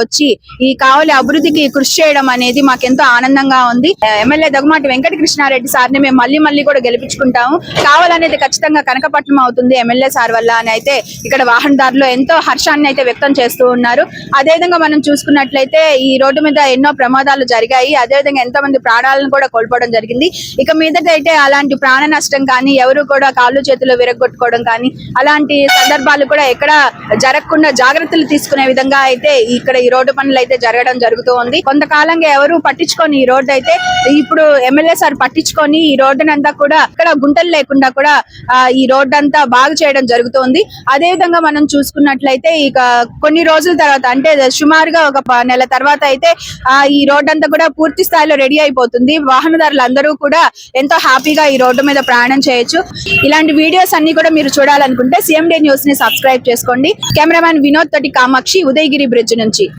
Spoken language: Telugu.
వచ్చి ఈ కావలి అభివృద్ధికి కృషి చేయడం అనేది మాకెంతో ఆనందంగా ఉంది. ఎమ్మెల్యే దగ్గమాటి వెంకటకృష్ణారెడ్డి సార్ని మేము మళ్ళీ మళ్ళీ కూడా గెలిపించుకుంటాము. కావాలనేది ఖచ్చితంగా కనకపట్నం అవుతుంది ఎమ్మెల్యే సార్ వల్ల అని అయితే ఇక్కడ వాహనదారులు ఎంతో హర్షాన్ని అయితే వ్యక్తం చేస్తూ ఉన్నారు. అదేవిధంగా మనం చూసుకున్నట్లయితే ఈ రోడ్డు మీద ఎన్నో ప్రమాదాలు జరిగాయి. అదేవిధంగా ఎంతో మంది ప్రాణాలను కూడా కోల్పోవడం జరిగింది. ఇక మీదట అయితే అలాంటి ప్రాణ నష్టం కానీ ఎవరు కూడా కాళ్ళు చేతులు విరగొట్టుకోవడం కానీ అలాంటి సందర్భాలు కూడా ఎక్కడ జరగకుండా జాగ్రత్తలు తీసుకునే విధంగా అయితే ఇక్కడ ఈ రోడ్డు పనులు అయితే జరగడం జరుగుతూ ఉంది. కొంతకాలంగా ఎవరు పట్టించుకొని ఈ రోడ్డు అయితే ఇప్పుడు ఎమ్మెల్యే సార్ పట్టించుకొని ఈ రోడ్డునంతా కూడా ఇక్కడ గుంటలు లేకుండా కూడా ఈ రోడ్డు అంతా బాగు చేయడం జరుగుతోంది. అదే విధంగా మనం చూసుకున్నట్లయితే ఇక కొన్ని రోజుల తర్వాత అంటే సుమారుగా ఒక ప- నెల తర్వాత అయితే ఆ ఈ రోడ్డు అంతా కూడా పూర్తి స్థాయిలో రెడీ అయిపోతుంది. వాహనదారులు అందరూ కూడా ఎంతో హ్యాపీగా ఈ రోడ్డు మీద ప్రయాణం చేయొచ్చు. ఇలాంటి వీడియోస్ అన్ని కూడా మీరు చూడాలనుకుంటే సిఎండి న్యూస్ని సబ్స్క్రైబ్ చేసుకోండి. కెమెరామ్యాన్ వినోద్ తోటి కామాక్షి ఉదయగిరి బ్రిడ్జ్ నుంచి.